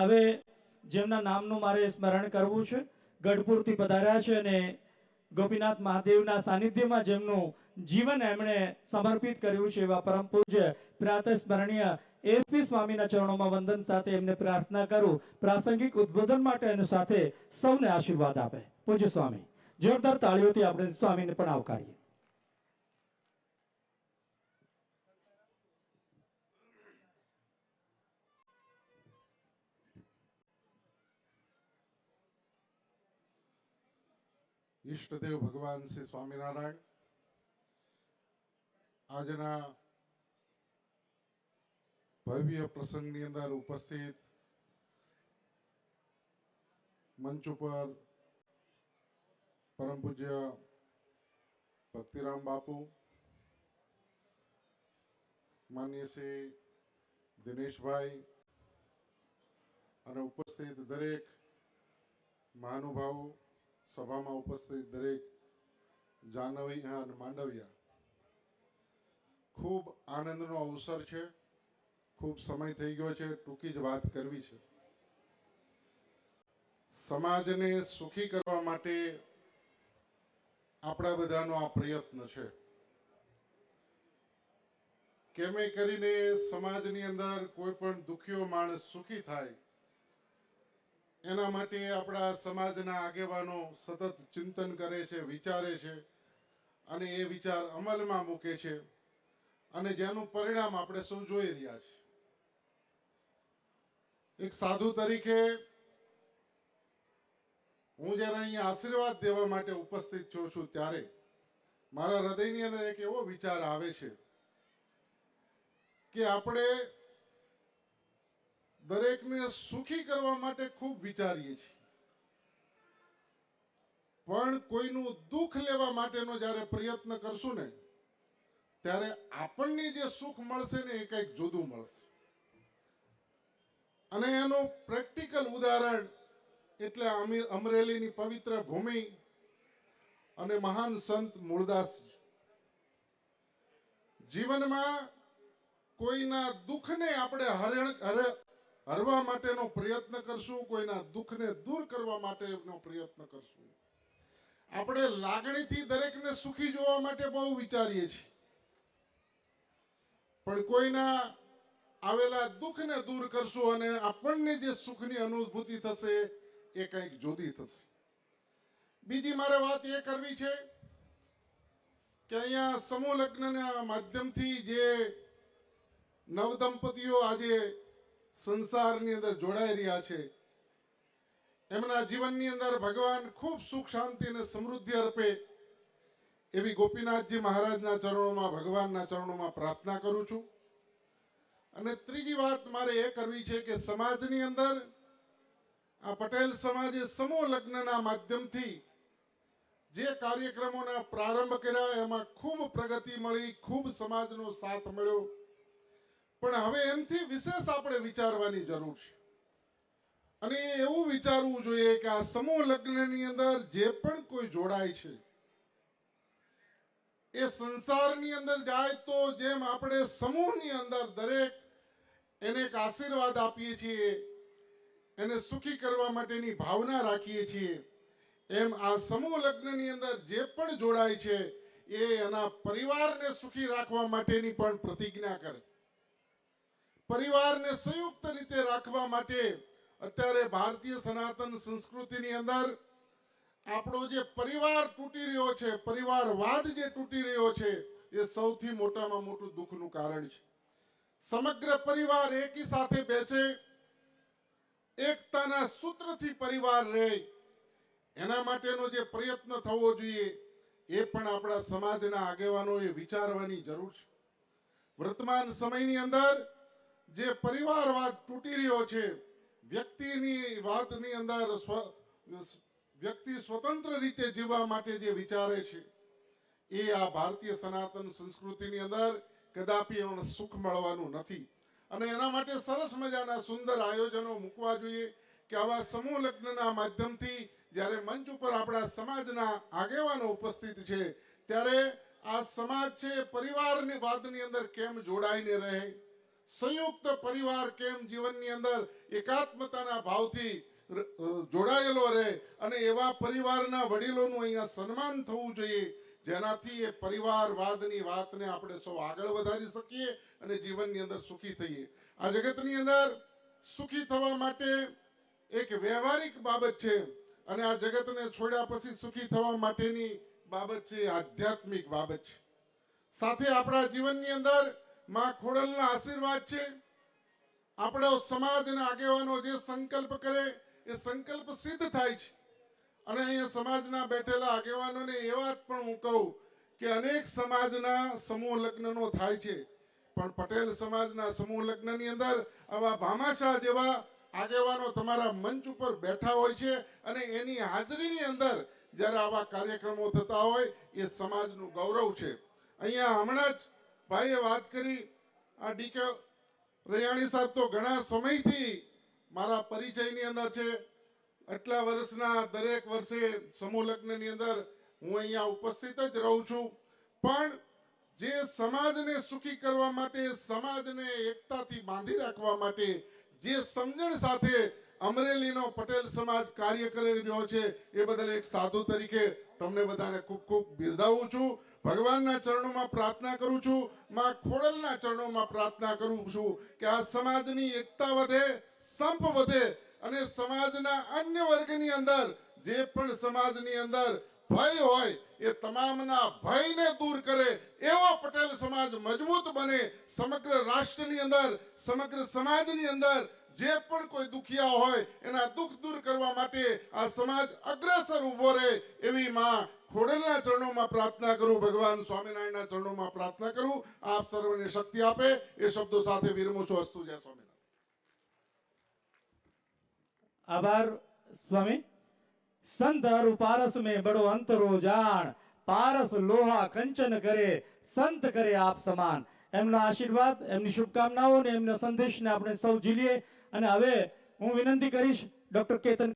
હવે જેમના નામનું મારે સ્મરણ કરવું છે, ગઢપુરથી પધાર્યા છે અને ગોપીનાથ મહાદેવના સાનિધ્યમાં જેમનું જીવન એમણે સમર્પિત કર્યું છે એવા પરમ પૂજ્ય, પ્રાતઃ સ્મરણીય એસપી સ્વામીના ચરણોમાં વંદન સાથે એમને પ્રાર્થના કરું, પ્રાસંગિક ઉદ્બોધન માટે અને સાથે સૌને આશીર્વાદ આપે. પૂજ્ય સ્વામી, જોરદાર તાળીઓથી આપણે સ્વામીને પણ આવકારીએ. ઈષ્ટદેવ ભગવાન શ્રી સ્વામિનારાયણ. આજના ભવ્ય પ્રસંગની અંદર ઉપસ્થિત મંચ ઉપર પરમ પૂજ્ય ભક્તિરામ બાપુ, માન્ય શ્રી દિનેશભાઈ અને ઉપસ્થિત દરેક મહાનુભાવો સભામાં ઉપસ્થિત દરેક જાનવીયા અને માંડવિયા. ખૂબ આનંદનો અવસર છે. ખૂબ સમય થઈ ગયો છે. ટૂંકી જ વાત કરવી છે. સમાજને સુખી કરવા માટે આપણા બધાનો આ પ્રયત્ન છે. કેમે કરીને સમાજની અંદર કોઈ પણ દુખીઓ માણસ સુખી થાય એના માટે આપણા સમાજના આગેવાનો સતત ચિંતન કરે છે, વિચારે છે અને એ વિચાર અમલમાં મૂકે છે અને જેનું પરિણામ આપણે સૌ જોઈ રહ્યા છે એક સાધુ તરીકે હું જ્યારે અહીંયા આશીર્વાદ દેવા માટે ઉપસ્થિત છું છું ત્યારે મારા હૃદયની અંદર એક એવો વિચાર આવે છે કે આપણે દરેકને સુખી કરવા માટે ખૂબ વિચારીએ છીએ. પણ કોઈનું દુઃખ લેવા માટેનો જ્યારે પ્રયત્ન કરશું ને, ત્યારે આપણને જે સુખ મળશે ને એ કંઈક જુદું મળશે. અને એનું પ્રેક્ટિકલ ઉદાહરણ એટલે અમીર અમરેલીની પવિત્ર ભૂમિ અને મહાન સંત મૂળદાસ જીવનમાં કોઈના દુઃખને આપણે હરણ, હરે હરવા માટેનો પ્રયત્ન કરશું, કોઈના દુઃખને દૂર કરવા માટેનો પ્રયત્ન કરશું. આપણે લાગણીથી દરેકને સુખી જોવા માટે બહુ વિચારીએ છીએ. પણ કોઈના આવેલા દુઃખને દૂર કરશું અને આપણને જે સુખની અનુભૂતિ થશે, એ કંઈક જુદી થશે. બીજી મારે વાત એ કરવી છે કે અહીંયા સમૂહ લગ્નના માધ્યમથી જે નવદંપતીઓ આજે સંસારની અંદર જોડાઈ રહ્યા છે. એમના જીવનની અંદર ભગવાન ખૂબ સુખ શાંતિ અને સમૃદ્ધિ અર્પે એવી ગોપીનાથજી મહારાજના ચરણોમાં, ભગવાનના ચરણોમાં પ્રાર્થના કરું છું. અને ત્રીજી વાત મારે એ કરવી છે કે સમાજની અંદર આ પટેલ સમાજે સમૂહ લગ્નના માધ્યમથી જે કાર્યક્રમોના પ્રારંભ કર્યા, એમાં ખૂબ પ્રગતિ મળી, ખૂબ સમાજનો સાથ મળ્યો. પણ હવે એનથી વિશેષ આપણે વિચારવાની જરૂર છે. અને એવું વિચારવું જોઈએ કે આ સમૂહ લગ્નની અંદર જે પણ કોઈ જોડાય છે, એ સંસારની અંદર જાય તો જેમ આપણે સમૂહની અંદર દરેક એને એક આશીર્વાદ આપીએ છીએ, એને સુખી કરવા માટેની ભાવના રાખીએ છીએ, એમ આ સમૂહ લગ્નની અંદર જે પણ જોડાય છે, એ એના પરિવારને સુખી રાખવા માટેની પણ પ્રતિજ્ઞા કરે. પરિવારને સંયુક્ત રીતે રાખવા માટે અત્યારે ભારતીય સનાતન સંસ્કૃતિની અંદર આપણો જે પરિવાર તૂટી રહ્યો છે, પરિવારવાદ જે તૂટી રહ્યો છે, એ સૌથી મોટામાં મોટું દુઃખનું કારણ છે. સમગ્ર પરિવાર એકી સાથે બેસે, એકતાના સૂત્રથી પરિવાર રહે, એના માટેનો જે પ્રયત્ન થવો જોઈએ, એ પણ આપણા સમાજના આગેવાનોએ વિચારવાની જરૂર છે. વર્તમાન સમયની અંદર જે પરિવારવાદ તૂટી રહ્યો છે, વ્યક્તિની વાતની અંદર વ્યક્તિ સ્વતંત્ર રીતે જીવવા માટે જે વિચારે છે, એ આ ભારતીય સનાતન સંસ્કૃતિની અંદર કદાપી એમને સુખ મળવાનું નથી. અને એના માટે સરસ મજાના સુંદર આયોજનો મૂકવા જોઈએ કે આવા સમૂહ લગ્નના માધ્યમથી જ્યારે મંચ ઉપર આપણા સમાજના આગેવાનો ઉપસ્થિત છે, ત્યારે આ સમાજ છે, પરિવારની વાતની અંદર કેમ જોડાઈને રહે? સંયુક્ત પરિવાર કેમ જીવનની અંદર એકાત્મતાના ભાવથી જોડાયેલો રહે અને એવા પરિવારના વડીલોનું અહીંયા સન્માન થવું જોઈએ, જેનાથી એ પરિવારવાદની વાતને આપણે સૌ આગળ વધારી શકીએ અને જીવનની અંદર સુખી થઈએ. આ જગતની અંદર સુખી થવા માટે એક વ્યવહારિક બાબત છે અને આ જગતને છોડ્યા પછી સુખી થવા માટેની બાબત છે આધ્યાત્મિક બાબત છે. સાથે આપણા જીવનની અંદર માં ખોડલના આશીર્વાદ છે. આપણો સમાજના આગેવાનો જે સંકલ્પ કરે, એ સંકલ્પ સિદ્ધ થાય છે. અને અહીંયા સમાજના બેઠેલા આગેવાનોને એ વાત પણ હું કહું કે અનેક સમાજના સમૂહ લગ્નનો થાય છે. પણ પટેલ સમાજના સમૂહ લગ્નની અંદર આવા ભામાશાહ જેવા આગેવાનો તમારા મંચ ઉપર બેઠા હોય છે અને એની હાજરીની અંદર જ્યારે આવા કાર્યક્રમો થતા હોય, એ સમાજનું ગૌરવ છે. અહીંયા હમણાં જ ભાઈએ વાત કરી, આ ડીકે રૈયાણી સાહેબ તો ઘણા સમયથી મારા પરિચયની અંદર છે. આટલા વર્ષના દરેક વર્ષે સમૂહ લગ્નની અંદર હું અહીંયા ઉપસ્થિત જ રહું છું. પણ જે સમાજને સુખી કરવા માટે, સમાજને એકતાથી બાંધી રાખવા માટે જે સમજણ સાથે અમરેલીનો પટેલ સમાજ કાર્ય કરી રહ્યો છે, એ બદલ એક સાધુ તરીકે તમને બધાને ખૂબ ખૂબ બિરદાવું છું. ભગવાનના ચરણોમાં પ્રાર્થના કરું છું, માં ખોડલના ચરણોમાં પ્રાર્થના કરું છું કે આ સમાજની એકતા વધે, સંપ વધે અને સમાજના અન્ય વર્ગની અંદર જે પણ સમાજની અંદર ભય હોય એ તમામના ભયને દૂર કરે, એવો પટેલ સમાજ મજબૂત બને, સમગ્ર રાષ્ટ્રની અંદર, સમગ્ર સમાજની અંદર જે પણ કોઈ દુખિયા હોય, એના દુઃખ દૂર કરવા માટે આ સમાજ અગ્રેસર ઊભો રહે એવી માં ખોડલના ચરણોમાં પ્રાર્થના કરું, ભગવાન સ્વામિનારાયણના ચરણોમાં પ્રાર્થના કરું. આપ સર્વને શક્તિ આપે. એ શબ્દો સાથે વિરમું છું. જય સ્વામિનારાયણ. આભાર, સ્વામી. સંત હરુ પારસ મેં બડો અંતરો જાણ. પારસ લોહા કંચન કરે, સંત કરે આપ સમાન. એમના આશીર્વાદ, એમની શુભકામનાઓ અને એમના સંદેશને આપણે સૌ ઝીલીએ. અને હવે હું વિનંતી કરીશ ડોક્ટર કેતન